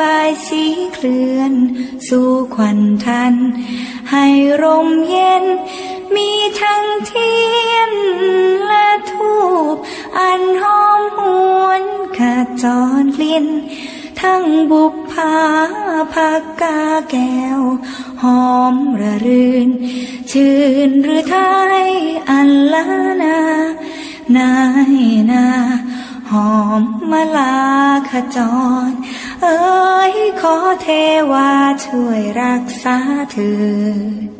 บายสีเคลื่อน สู่ควันทัน ให้ร่มเย็น มีทั้งเทียนและทูบอันหอมหวนขจรกลิ่นทั้งบุพภาผักกาแก้ว หอมระรื่น ชื่นหรือไทยอันลานา นายนา หอมมะลาขจร เอ๋ยขอเทวาช่วยรักษาเธอ